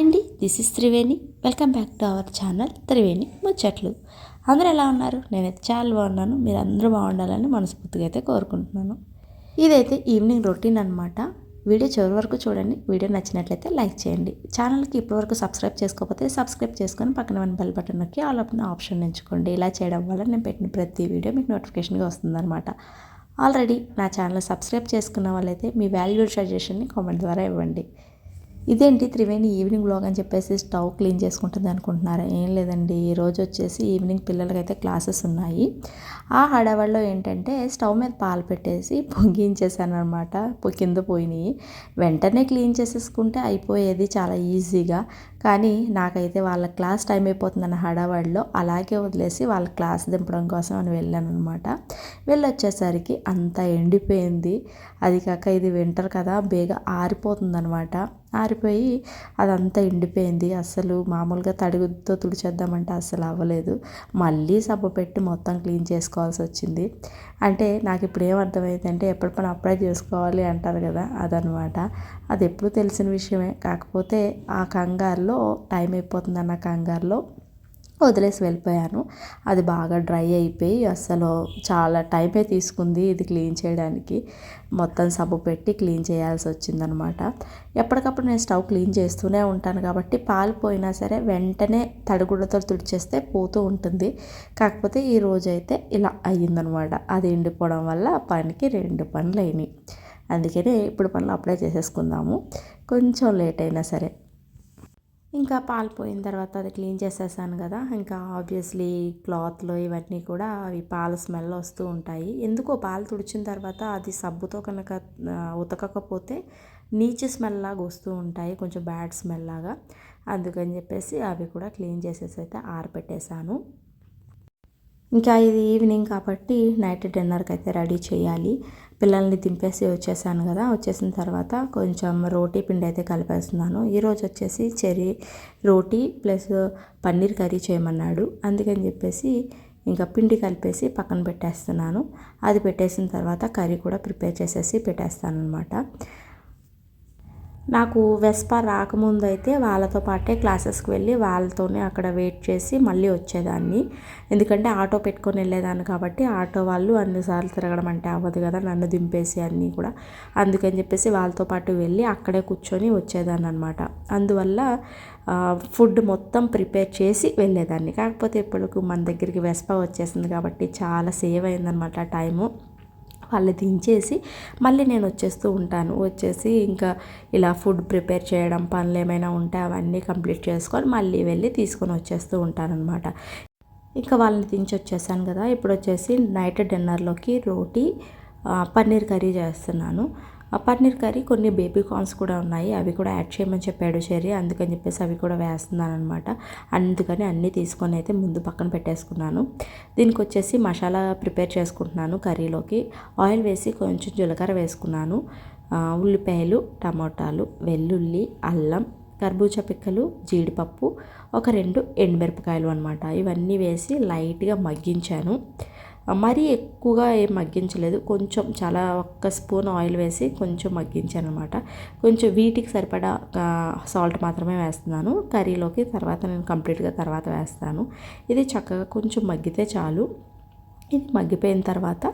అండి this is Triveni. Welcome back to our channel Triveni ముచ్చట్లు. అందరూ ఎలా ఉన్నారు? నేనైతే చాలా బాగున్నాను. మీరు అందరూ బాగుండాలని మనస్ఫూర్తిగా అయితే కోరుకుంటున్నాను. ఇదైతే ఈవినింగ్ రొటీన్ అనమాట వీడియో చివరి వరకు చూడండి. వీడియో నచ్చినట్లయితే లైక్ చేయండి. ఛానల్కి ఇప్పటివరకు సబ్స్క్రైబ్ చేసుకోకపోతే సబ్స్క్రైబ్ చేసుకొని పక్కన మన బెల్ బటన్ నొక్కి ఆల్ ఆఫ్ ఆప్షన్ ఎంచుకోండి. ఇలా చేయడం వల్ల నేను పెట్టిన ప్రతి వీడియో మీకు నోటిఫికేషన్గా వస్తుందన్నమాట. ఆల్రెడీ నా ఛానల్ సబ్స్క్రైబ్ చేసుకున్న వాళ్ళైతే మీ వాల్యూడ్ సజెషన్ని కామెంట్ ద్వారా ఇవ్వండి. ఇదేంటి త్రివేణి ఈవినింగ్ బ్లాగ్ అని చెప్పేసి స్టవ్ క్లీన్ చేసుకుంటుంది అనుకుంటున్నారా? ఏం లేదండి. ఈరోజు రోజు వచ్చేసి ఈవినింగ్ పిల్లలకైతే క్లాసెస్ ఉన్నాయి. ఆ హడావడిలో ఏంటంటే స్టవ్ మీద పాలు పెట్టేసి పొంగించేసాను అనమాట కింద పోయినాయి. వెంటనే క్లీన్ చేసేసుకుంటే అయిపోయేది చాలా ఈజీగా. కానీ నాకైతే వాళ్ళ క్లాస్ టైం అయిపోతుందన్న హడావాడిలో అలాగే వదిలేసి వాళ్ళ క్లాస్ దింపడం కోసం అని వెళ్ళాను అనమాట వెళ్ళొచ్చేసరికి అంతా ఎండిపోయింది. అది కాక ఇది వింటర్ కదా బేగా ఆరిపోతుందనమాట ఆరిపోయి అదంతా ఎండిపోయింది. అసలు మామూలుగా తడిగుతో తుడిచేద్దామంటే అసలు అవ్వలేదు. మళ్ళీ సబ్బు పెట్టి మొత్తం క్లీన్ చేసుకోవాల్సి వచ్చింది. అంటే నాకు ఇప్పుడు ఏం అర్థమైందంటే ఎప్పటి పని అప్లై చేసుకోవాలి అంటారు కదా అదనమాట అది ఎప్పుడు తెలిసిన విషయమే. కాకపోతే ఆ కంగారులో టైం అయిపోతుంది అన్న కంగారులో వదిలేసి వెళ్ళిపోయాను. అది బాగా డ్రై అయిపోయి అసలు చాలా టైమే తీసుకుంది ఇది క్లీన్ చేయడానికి. మొత్తం సబ్బు పెట్టి క్లీన్ చేయాల్సి వచ్చిందనమాట. ఎప్పటికప్పుడు నేను స్టవ్ క్లీన్ చేస్తూనే ఉంటాను కాబట్టి పాలు పోయినా సరే వెంటనే తడిగుడ్డతో తుడిచేస్తే పోతూ ఉంటుంది. కాకపోతే ఈ రోజైతే ఇలా అయ్యిందనమాట. అది ఎండిపోవడం వల్ల పనికి రెండు పనులు అయినాయి. అందుకనే ఇప్పుడు పనులు అప్లై చేసేసుకుందాము. కొంచెం లేట్ అయినా సరే. ఇంకా పాలు పోయిన తర్వాత అది క్లీన్ చేసేసాను కదా. ఇంకా ఆబ్వియస్లీ క్లాత్లో ఇవన్నీ కూడా అవి పాలు స్మెల్ వస్తూ ఉంటాయి. ఎందుకో పాలు తుడిచిన తర్వాత అది సబ్బుతో కనుక ఉతకకపోతే నీచు స్మెల్ లాగా వస్తూ ఉంటాయి. కొంచెం బ్యాడ్ స్మెల్ లాగా. అందుకని చెప్పేసి అవి కూడా క్లీన్ చేసేసి అయితే ఆరబెట్టేశాను ఇంకా ఇది ఈవినింగ్ కాబట్టి నైట్ డిన్నర్కి అయితే రెడీ చేయాలి. పిల్లల్ని దింపేసి వచ్చేసాను కదా వచ్చేసిన తర్వాత కొంచెం రోటీ పిండి అయితే కలిపేస్తున్నాను. ఈరోజు వచ్చేసి చెరీ రోటీ ప్లస్ పన్నీర్ కర్రీ చేయమన్నాడు. అందుకని చెప్పేసి ఇంకా పిండి కలిపేసి పక్కన పెట్టేస్తున్నాను. అది పెట్టేసిన తర్వాత కర్రీ కూడా ప్రిపేర్ చేసేసి పెట్టేస్తాను అనమాట నాకు వెస్పా రాకముందు అయితే వాళ్ళతో పాటే క్లాసెస్కి వెళ్ళి వాళ్ళతోనే అక్కడ వెయిట్ చేసి మళ్ళీ వచ్చేదాన్ని. ఎందుకంటే ఆటో పెట్టుకొని వెళ్ళేదాన్ని కాబట్టి ఆటో వాళ్ళు అన్నిసార్లు తిరగడం అంటే అవ్వదు కదా నన్ను దింపేసి అన్నీ కూడా. అందుకని చెప్పేసి వాళ్ళతో పాటు వెళ్ళి అక్కడే కూర్చొని వచ్చేదాన్ని అనమాట అందువల్ల ఫుడ్ మొత్తం ప్రిపేర్ చేసి వెళ్ళేదాన్ని. కాకపోతే ఇప్పుడు మన దగ్గరికి వెస్పా వచ్చేసింది కాబట్టి చాలా సేవ్ అయిందనమాట టైము. వాళ్ళు దించేసి మళ్ళీ నేను వచ్చేస్తూ ఉంటాను. వచ్చేసి ఇంకా ఇలా ఫుడ్ ప్రిపేర్ చేయడం పనులు ఏమైనా ఉంటే అవన్నీ కంప్లీట్ చేసుకొని మళ్ళీ వెళ్ళి తీసుకొని వచ్చేస్తూ ఉంటాను అనమాట ఇంకా వాళ్ళని దించి వచ్చేసాను కదా. ఇప్పుడు వచ్చేసి నైట్ డిన్నర్లోకి రోటీ పన్నీర్ కర్రీ చేస్తున్నాను. పన్నీర్ కర్రీ కొన్ని బేబీ కార్న్స్ కూడా ఉన్నాయి. అవి కూడా యాడ్ చేయమని చెప్పాడు చెర్రీ. అందుకని చెప్పేసి అవి కూడా వేస్తున్నాను అనమాట అందుకని అన్నీ తీసుకొని అయితే ముందు పక్కన పెట్టేసుకున్నాను. దీనికి వచ్చేసి మసాలా ప్రిపేర్ చేసుకుంటున్నాను కర్రీలోకి. ఆయిల్ వేసి కొంచెం జీలకర్ర వేసుకున్నాను. ఉల్లిపాయలు టమాటాలు వెల్లుల్లి అల్లం కర్బూజా పిక్కలు జీడిపప్పు ఒక రెండు ఎండుమిరపకాయలు అనమాట ఇవన్నీ వేసి లైట్గా మగ్గించాను. మరీ ఎక్కువగా ఏం మగ్గించలేదు. కొంచెం చాలా ఒక్క స్పూన్ ఆయిల్ వేసి కొంచెం మగ్గించాను అనమాట కొంచెం వీటికి సరిపడా సాల్ట్ మాత్రమే వేస్తున్నాను. కర్రీలోకి తర్వాత నేను కంప్లీట్గా తర్వాత వేస్తాను. ఇది చక్కగా కొంచెం మగ్గితే చాలు. ఇది మగ్గిపోయిన తర్వాత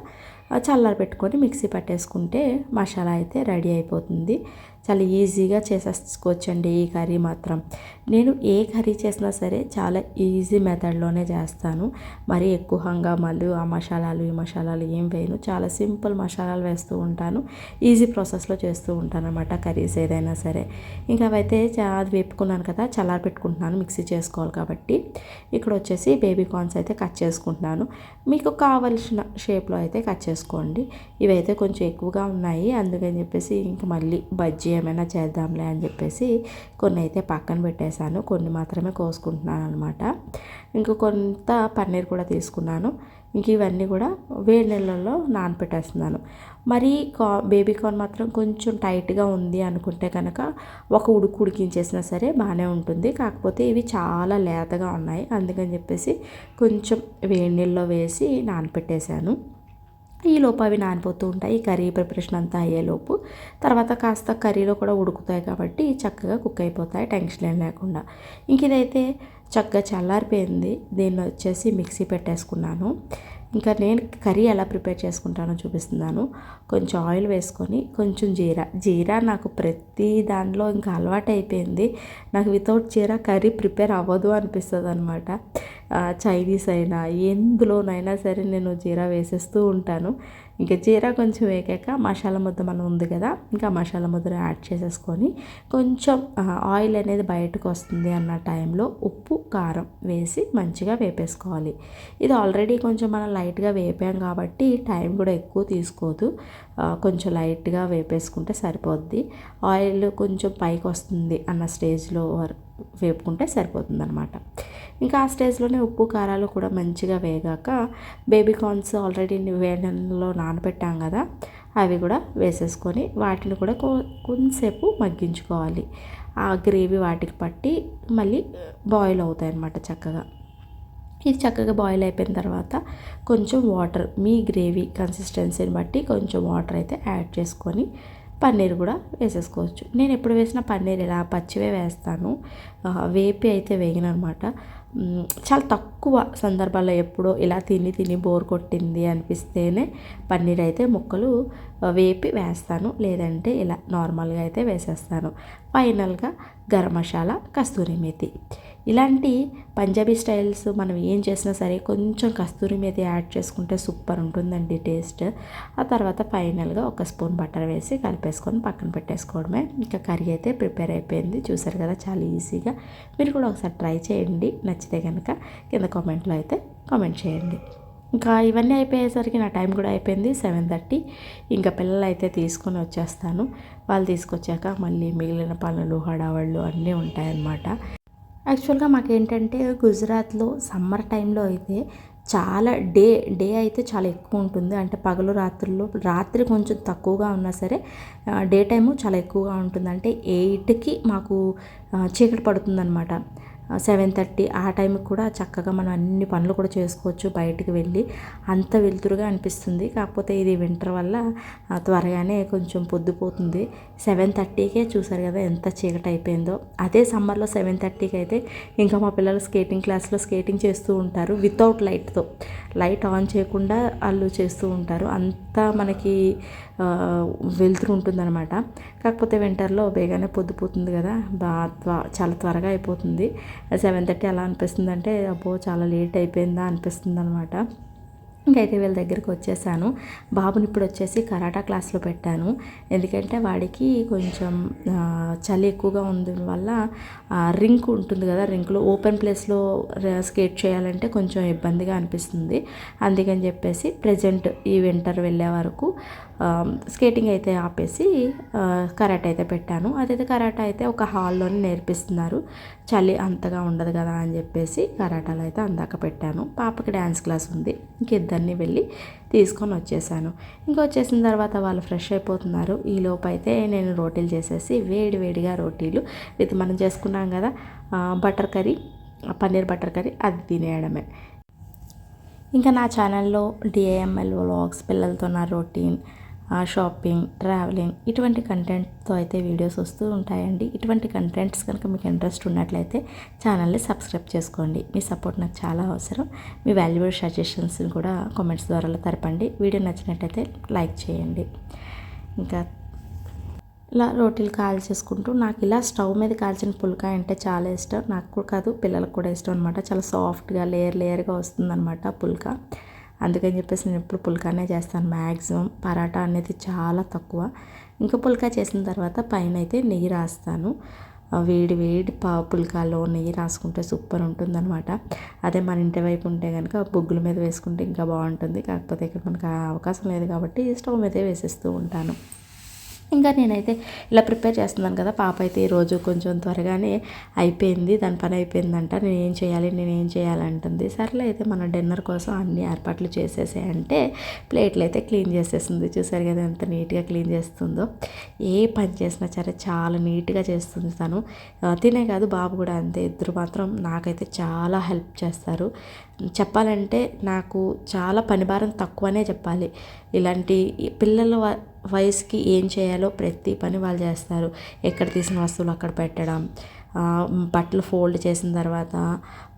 చల్లారి పెట్టుకొని మిక్సీ పట్టేసుకుంటే మసాలా అయితే రెడీ అయిపోతుంది. చాలా ఈజీగా చేసేసుకోవచ్చండి ఈ కర్రీ మాత్రం. నేను ఏ కర్రీ చేసినా సరే చాలా ఈజీ మెథడ్లోనే చేస్తాను. మరి ఎక్కువ హంగామాలు ఆ మసాలాలు ఈ మసాలాలు ఏం వేయను. చాలా సింపుల్ మసాలాలు వేస్తూ ఉంటాను. ఈజీ ప్రాసెస్లో చేస్తూ ఉంటాను అనమాట కర్రీస్ ఏదైనా సరే. ఇంకా అవైతే అది వేపుకున్నాను కదా చల్లారి పెట్టుకుంటున్నాను మిక్సీ చేసుకోవాలి కాబట్టి. ఇక్కడ వచ్చేసి బేబీ కార్న్స్ అయితే కట్ చేసుకుంటున్నాను. మీకు కావలసిన షేప్లో అయితే కట్ చేసుకోండి. ఇవైతే కొంచెం ఎక్కువగా ఉన్నాయి. అందుకని చెప్పేసి ఇంక మళ్ళీ బజ్జీ ఏమైనా చేద్దాంలే అని చెప్పేసి కొన్ని అయితే పక్కన పెట్టేశాను. కొన్ని మాత్రమే కోసుకుంటున్నాను అనమాట ఇంక కొంత పన్నీర్ కూడా తీసుకున్నాను. ఇంక ఇవన్నీ కూడా వేడి నీళ్ళల్లో నానపెట్టేస్తున్నాను. మరి కా బేబీ కార్న్ మాత్రం కొంచెం టైట్గా ఉంది అనుకుంటే కనుక ఒక ఉడుకు ఉడికించేసినా సరే బాగానే ఉంటుంది. కాకపోతే ఇవి చాలా లేతగా ఉన్నాయి. అందుకని చెప్పేసి కొంచెం వేడి నీళ్ళలో వేసి నానపెట్టేశాను. ఈలోపు అవి నానిపోతూ ఉంటాయి. కర్రీ ప్రిపరేషన్ అంతా అయ్యేలోపు తర్వాత కాస్త కర్రీలో కూడా ఉడుకుతాయి కాబట్టి చక్కగా కుక్ అయిపోతాయి. టెన్షన్ ఏం లేకుండా. ఇంక ఇదైతే చక్కగా చల్లారిపోయింది. దీన్ని వచ్చేసి మిక్సీ పెట్టేసుకున్నాను. ఇంకా నేను కర్రీ ఎలా ప్రిపేర్ చేసుకుంటానో చూపిస్తున్నాను. కొంచెం ఆయిల్ వేసుకొని కొంచెం జీరా. జీరా నాకు ప్రతి దానిలో ఇంకా అలవాటు అయిపోయింది నాకు వితౌట్ జీరా కర్రీ ప్రిపేర్ అవ్వదు అనిపిస్తుంది అనమాట చైనీస్ అయినా ఎందులోనైనా సరే నేను జీరా వేసేస్తూ ఉంటాను. ఇంకా జీరా కొంచెం వేగాక మసాలా ముద్ద మనం ఉంది కదా ఇంకా మసాలా ముద్దను యాడ్ చేసేసుకొని కొంచెం ఆయిల్ అనేది బయటకు వస్తుంది అన్న టైంలో ఉప్పు కారం వేసి మంచిగా వేపేసుకోవాలి. ఇది ఆల్రెడీ కొంచెం మనం లైట్గా వేపాం కాబట్టి టైం కూడా ఎక్కువ తీసుకోదు. కొంచెం లైట్గా వేపేసుకుంటే సరిపోద్ది. ఆయిల్ కొంచెం పైకి వస్తుంది అన్న స్టేజ్లో వేపుకుంటే సరిపోతుంది అనమాట ఇంకా ఆ స్టేజ్లోనే ఉప్పు కారాలు కూడా మంచిగా వేగాక బేబీ కార్న్స్ ఆల్రెడీ వేడలో నానబెట్టాం కదా అవి కూడా వేసేసుకొని వాటిని కూడా కొంతసేపు మగ్గించుకోవాలి. ఆ గ్రేవీ వాటికి పట్టి మళ్ళీ బాయిల్ అవుతాయి అన్నమాట చక్కగా. ఇది చక్కగా బాయిల్ అయిపోయిన తర్వాత కొంచెం వాటర్ మీ గ్రేవీ కన్సిస్టెన్సీని బట్టి కొంచెం వాటర్ అయితే యాడ్ చేసుకొని పన్నీర్ కూడా వేసేసుకోవచ్చు. నేను ఎప్పుడు వేసిన పన్నీర్ ఇలా పచ్చివే వేస్తాను. వేపి అయితే వేయను అనమాట చాలా తక్కువ సందర్భాల్లో ఎప్పుడో ఇలా తిని తిని బోర్ కొట్టింది అనిపిస్తేనే పన్నీర్ అయితే ముక్కలు వేపి వేస్తాను. లేదంటే ఇలా నార్మల్గా అయితే వేసేస్తాను. ఫైనల్గా గరం మసాలా కస్తూరి మేతి. ఇలాంటి పంజాబీ స్టైల్స్ మనం ఏం చేసినా సరే కొంచెం కస్తూరి మీద యాడ్ చేసుకుంటే సూపర్ ఉంటుందండి టేస్ట్. ఆ తర్వాత ఫైనల్గా ఒక స్పూన్ బటర్ వేసి కలిపేసుకొని పక్కన పెట్టేసుకోవడమే. ఇంకా కర్రీ అయితే ప్రిపేర్ అయిపోయింది. చూసారు కదా చాలా ఈజీగా. మీరు కూడా ఒకసారి ట్రై చేయండి. నచ్చితే కనుక కింద కామెంట్లో అయితే కామెంట్ చేయండి. ఇంకా ఇవన్నీ అయిపోయేసరికి నా టైం కూడా అయిపోయింది. Seven thirty. ఇంకా పిల్లలు అయితే తీసుకొని వచ్చేస్తాను. వాళ్ళు తీసుకొచ్చాక మళ్ళీ మిగిలిన పనులు హడావళ్ళు అన్నీ ఉంటాయన్నమాట. యాక్చువల్గా మాకేంటంటే గుజరాత్లో సమ్మర్ టైంలో అయితే చాలా డే డే అయితే చాలా ఎక్కువ ఉంటుంది. అంటే పగలు రాత్రుల్లో రాత్రి కొంచెం తక్కువగా ఉన్నా సరే డే టైము చాలా ఎక్కువగా ఉంటుంది. అంటే ఎయిట్కి మాకు చీకటి పడుతుందన్నమాట. సెవెన్ థర్టీ ఆ టైంకి కూడా చక్కగా మనం అన్ని పనులు కూడా చేసుకోవచ్చు బయటికి వెళ్ళి. అంత వెలుతురుగా అనిపిస్తుంది. కాకపోతే ఇది వింటర్ వల్ల త్వరగానే కొంచెం పొద్దుపోతుంది. సెవెన్ థర్టీకే చూసారు కదా ఎంత చీకటి అయిపోయిందో. అదే సమ్మర్లో సెవెన్ థర్టీకి అయితే ఇంకా మా పిల్లలు స్కేటింగ్ క్లాస్లో స్కేటింగ్ చేస్తూ ఉంటారు వితౌట్ లైట్తో లైట్ ఆన్ చేయకుండా వాళ్ళు చేస్తూ ఉంటారు. అంతా మనకి వెళ్తూ ఉంటుందన్నమాట. కాకపోతే వింటర్లో బేగానే పొద్దుపోతుంది కదా బా చాలా త్వరగా అయిపోతుంది. సెవెన్ థర్టీ అలా అనిపిస్తుంది అంటే అబ్బో చాలా లేట్ అయిపోయిందా అనిపిస్తుంది అనమాట ఇంకైతే వీళ్ళ దగ్గరికి వచ్చేసాను. బాబుని ఇప్పుడు వచ్చేసి కరాటా క్లాస్లో పెట్టాను. ఎందుకంటే వాడికి కొంచెం చలి ఎక్కువగా ఉంది వల్ల రింక్ ఉంటుంది కదా రింక్లో ఓపెన్ ప్లేస్లో స్కేట్ చేయాలంటే కొంచెం ఇబ్బందిగా అనిపిస్తుంది. అందుకని చెప్పేసి ప్రజెంట్ ఈ వింటర్ వెళ్ళే వరకు స్కేటింగ్ అయితే ఆపేసి కరాటే అయితే పెట్టాను. అదైతే కరాటే అయితే ఒక హాల్లోనే నేర్పిస్తున్నారు. చలి అంతగా ఉండదు కదా అని చెప్పేసి కరాటాలు అయితే అందాక పెట్టాను. పాపకి డ్యాన్స్ క్లాస్ ఉంది. ఇంకిద్దరిని వెళ్ళి తీసుకొని వచ్చేసాను. ఇంకా వచ్చేసిన తర్వాత వాళ్ళు ఫ్రెష్ అయిపోతున్నారు. ఈ లోపు అయితే నేను రోటీలు చేసేసి వేడి వేడిగా రోటీలు విత్ మనం చేసుకున్నాం కదా butter curry paneer butter curry అది తినేయడమే. ఇంకా నా ఛానల్లో డిఏఎంఎల్ వ్లాగ్స్ పిల్లలతో నా రొటీన్ షాపింగ్ ట్రావెలింగ్ ఇటువంటి కంటెంట్తో అయితే వీడియోస్ వస్తూ ఉంటాయండి. ఇటువంటి కంటెంట్స్ కనుక మీకు ఇంట్రెస్ట్ ఉన్నట్లయితే ఛానల్ని సబ్స్క్రైబ్ చేసుకోండి. మీ సపోర్ట్ నాకు చాలా అవసరం. మీ వాల్యుబుల్ సజెషన్స్ని కూడా కామెంట్స్ ద్వారా తెరపండి. వీడియో నచ్చినట్లయితే లైక్ చేయండి. ఇంకా ఇలా రోటీలు కాల్చేసుకుంటూ నాకు ఇలా స్టవ్ మీద కాల్చిన పుల్కాయ అంటే చాలా ఇష్టం. నాకు కాదు పిల్లలకు కూడా ఇష్టం అనమాట చాలా సాఫ్ట్గా లేయర్ లేయర్గా వస్తుందన్నమాట పుల్కా. అందుకని చెప్పేసి నేను ఎప్పుడు పుల్కానే చేస్తాను. మ్యాక్సిమం పరాటా అనేది చాలా తక్కువ. ఇంకా పుల్కా చేసిన తర్వాత పైన అయితే నెయ్యి రాస్తాను. వేడి వేడి పా పుల్కాలో నెయ్యి రాసుకుంటే సూపర్ ఉంటుందన్నమాట. అదే మన ఇంటి వైపు ఉంటే కనుక బొగ్గుల మీద వేసుకుంటే ఇంకా బాగుంటుంది. కాకపోతే ఇక్కడ మనకు అవకాశం లేదు కాబట్టి స్టవ్ మీదే వేసేస్తూ ఉంటాను. ఇంకా నేనైతే ఇలా ప్రిపేర్ చేస్తున్నాను కదా పాప అయితే ఈరోజు కొంచెం త్వరగానే అయిపోయింది దాని పని అయిపోయిందంట నేను ఏం చేయాలి నేను ఏం చేయాలి అంటుంది. సర్లే అయితే మన డిన్నర్ కోసం అన్ని ఏర్పాట్లు చేసేసాయంటే ప్లేట్లు అయితే క్లీన్ చేసేస్తుంది. చూసారు కదా ఎంత నీట్గా క్లీన్ చేస్తుందో. ఏ పని చేసినా సరే చాలా నీట్గా చేస్తుంది తను. తినే కాదు బాబు కూడా అంతే. ఇద్దరు మాత్రం నాకైతే చాలా హెల్ప్ చేస్తారు. చెప్పాలంటే నాకు చాలా పనిభారం తక్కువనే చెప్పాలి. ఇలాంటి పిల్లల వ- వయసుకి ఏం చేయాలో ప్రతి పని వాళ్ళు చేస్తారు. ఎక్కడ తీసిన వస్తువులు అక్కడ పెట్టడం బట్టలు ఫోల్డ్ చేసిన తర్వాత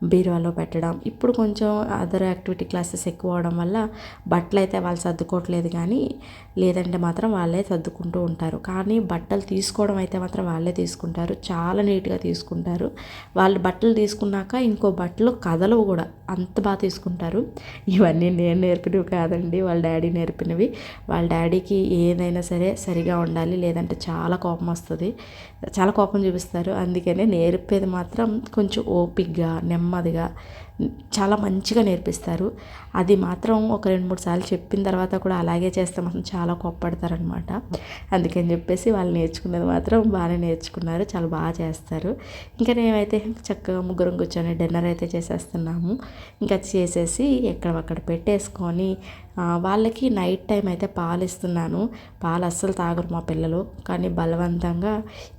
బీరువాలో పెట్టడం. ఇప్పుడు కొంచెం అదర్ యాక్టివిటీ క్లాసెస్ ఎక్కువ అవడం వల్ల బట్టలు అయితే వాళ్ళు సర్దుకోవట్లేదు కానీ లేదంటే మాత్రం వాళ్ళే సర్దుకుంటూ ఉంటారు. కానీ బట్టలు తీసుకోవడం అయితే మాత్రం వాళ్ళే తీసుకుంటారు. చాలా నీట్గా తీసుకుంటారు. వాళ్ళు బట్టలు తీసుకున్నాక ఇంకో బట్టలు కదలవు కూడా. అంత బాగా తీసుకుంటారు. ఇవన్నీ నేను నేర్పినవి కాదండి. వాళ్ళ డాడీ నేర్పినవి. వాళ్ళ డాడీకి ఏదైనా సరే సరిగా ఉండాలి లేదంటే చాలా కోపం వస్తుంది. చాలా కోపం చూపిస్తారు. అందుకనే నేర్పేది మాత్రం కొంచెం ఓపిక్గా నెమ్మదిగా చాలా మంచిగా నేర్పిస్తారు. అది మాత్రం ఒక రెండు మూడు సార్లు చెప్పిన తర్వాత కూడా అలాగే చేస్తే మాత్రం చాలా కోప్పడతారనమాట అందుకని చెప్పేసి వాళ్ళు నేర్చుకున్నది మాత్రం బాగానే నేర్చుకున్నారు. చాలా బాగా చేస్తారు. ఇంకా నేనైతే చక్కగా ముగ్గురం కూర్చొని డిన్నర్ అయితే చేసేస్తున్నాము. ఇంకా చేసేసి ఎక్కడక్కడ పెట్టేసుకొని వాళ్ళకి నైట్ టైం అయితే పాలు ఇస్తున్నాను. పాలు అస్సలు తాగరు మా పిల్లలు. కానీ బలవంతంగా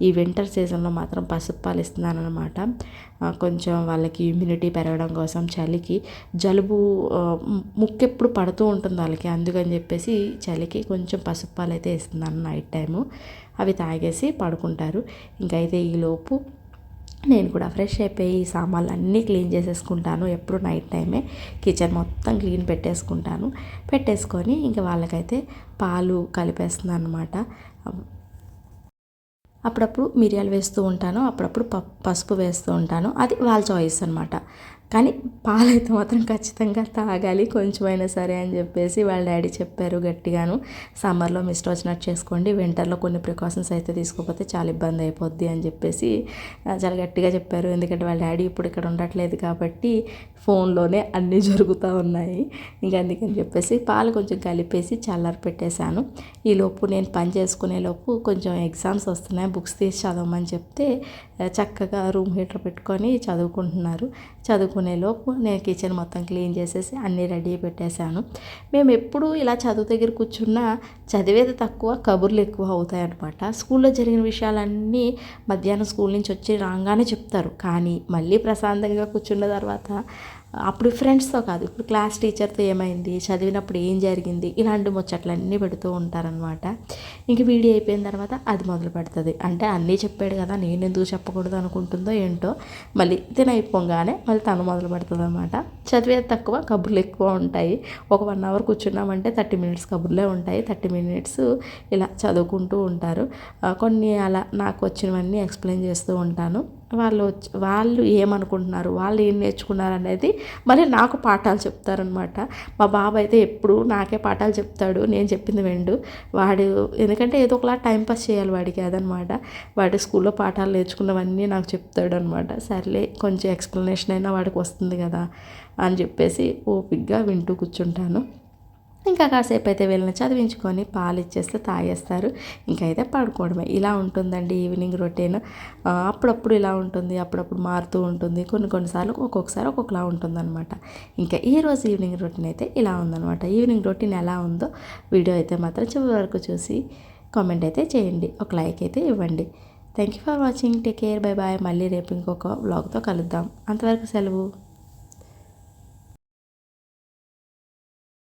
ఈ వింటర్ సీజన్లో మాత్రం పసుపు పాలు ఇస్తున్నాను అనమాట కొంచెం వాళ్ళకి ఇమ్యూనిటీ పెరగడం కోసం చలికి జలుబు ముక్కెప్పుడు పడుతూ ఉంటుంది వాళ్ళకి. అందుకని చెప్పేసి చలికి కొంచెం పసుపు పాలు అయితే ఇస్తున్నాను నైట్ టైము అవి తాగేసి పడుకుంటారు. ఇంకైతే ఈలోపు నేను కూడా ఫ్రెష్ అయిపోయి సామాన్లు అన్నీ క్లీన్ చేసేసుకుంటాను. ఎప్పుడు నైట్ టైమే కిచెన్ మొత్తం క్లీన్ పెట్టేసుకుంటాను. పెట్టేసుకొని ఇంకా వాళ్ళకైతే పాలు కలిపేస్తున్నాను అనమాట అప్పుడప్పుడు మిరియాలు వేస్తూ ఉంటాను అప్పుడప్పుడు ప- పసుపు వేస్తూ ఉంటాను. అది వాళ్ళ చాయిస్ అనమాట కానీ పాలైతే మాత్రం ఖచ్చితంగా తాగాలి కొంచెమైనా సరే అని చెప్పేసి వాళ్ళ డాడీ చెప్పారు గట్టిగాను. సమ్మర్లో మిస్ట్ వచ్చినట్టు చేసుకోండి వింటర్లో కొన్ని ప్రికాషన్స్ అయితే తీసుకోకపోతే చాలా ఇబ్బంది అయిపోద్ది అని చెప్పేసి చాలా గట్టిగా చెప్పారు. ఎందుకంటే వాళ్ళ డాడీ ఇప్పుడు ఇక్కడ ఉండట్లేదు కాబట్టి ఫోన్లోనే అన్నీ జరుగుతూ ఉన్నాయి. ఇంకా అందుకని చెప్పేసి పాలు కొంచెం కలిపేసి చల్లారి పెట్టేశాను. ఈలోపు నేను పని చేసుకునే లోపు కొంచెం ఎగ్జామ్స్ వస్తున్నాయి బుక్స్ తీసి చదవమని చెప్తే చక్కగా రూమ్ హీటర్ పెట్టుకొని చదువుకుంటున్నారు. చదువుకు లోపు నేను కిచెన్ మొత్తం క్లీన్ చేసేసి అన్నీ రెడీ పెట్టేశాను. మేము ఎప్పుడు ఇలా చదువు దగ్గర కూర్చున్నా చదివేది తక్కువ కబుర్లు ఎక్కువ అవుతాయి అనమాట స్కూల్లో జరిగిన విషయాలన్నీ మధ్యాహ్నం స్కూల్ నుంచి వచ్చి రాగానే చెప్తారు. కానీ మళ్ళీ ప్రశాంతంగా కూర్చున్న తర్వాత అప్పుడు ఫ్రెండ్స్తో కాదు ఇప్పుడు క్లాస్ టీచర్తో ఏమైంది చదివినప్పుడు ఏం జరిగింది ఇలాంటి ముచ్చట్లన్నీ పెడుతూ ఉంటారనమాట ఇంక వీడియో అయిపోయిన తర్వాత అది మొదలు పెడుతుంది. అంటే అన్నీ చెప్పాడు కదా నేను ఎందుకు చెప్పకూడదు అనుకుంటుందో ఏంటో మళ్ళీ తిన అయిపోగానే మళ్ళీ తను మొదలు పెడుతుంది అనమాట చదివేది తక్కువ కబుర్లు ఎక్కువ ఉంటాయి. ఒక వన్ అవర్ కూర్చున్నామంటే థర్టీ మినిట్స్ కబుర్లే ఉంటాయి. థర్టీ మినిట్స్ ఇలా చదువుకుంటూ ఉంటారు. కొన్ని అలా నాకు వచ్చినవన్నీ ఎక్స్ప్లెయిన్ చేస్తూ ఉంటాను. వాళ్ళు వచ్చి వాళ్ళు ఏమనుకుంటున్నారు వాళ్ళు ఏం నేర్చుకున్నారు అనేది మళ్ళీ నాకు పాఠాలు చెప్తారనమాట మా బాబు అయితే ఎప్పుడు నాకే పాఠాలు చెప్తాడు నేను చెప్పింది వెండు. వాడు ఎందుకంటే ఏదో ఒకలా టైం పాస్ చేయాలి వాడికి అదనమాట వాడి స్కూల్లో పాఠాలు నేర్చుకున్నవన్నీ నాకు చెప్తాడు అనమాట సర్లే కొంచెం ఎక్స్ప్లెనేషన్ అయినా వాడికి వస్తుంది కదా అని చెప్పేసి ఓపిక్గా వింటూ కూర్చుంటాను. ఇంకా కాసేపు అయితే వీళ్ళని చదివించుకొని పాలు ఇచ్చేస్తే తాగేస్తారు. ఇంకైతే పడుకోవడమే. ఇలా ఉంటుందండి ఈవినింగ్ రొటీన్. అప్పుడప్పుడు ఇలా ఉంటుంది అప్పుడప్పుడు మారుతూ ఉంటుంది. కొన్ని కొన్నిసార్లు ఒక్కొక్కసారి ఒక్కొక్కలా ఉంటుందన్నమాట. ఇంకా ఈ రోజు ఈవినింగ్ రొటీన్ అయితే ఇలా ఉందన్నమాట. ఈవినింగ్ రొటీన్ ఎలా ఉందో వీడియో అయితే మాత్రం చివరి వరకు చూసి కామెంట్ అయితే చేయండి. ఒక లైక్ అయితే ఇవ్వండి. Thank you for watching take care bye bye మళ్ళీ రేపు ఇంకొక వ్లాగ్తో కలుద్దాం. అంతవరకు సెలవు.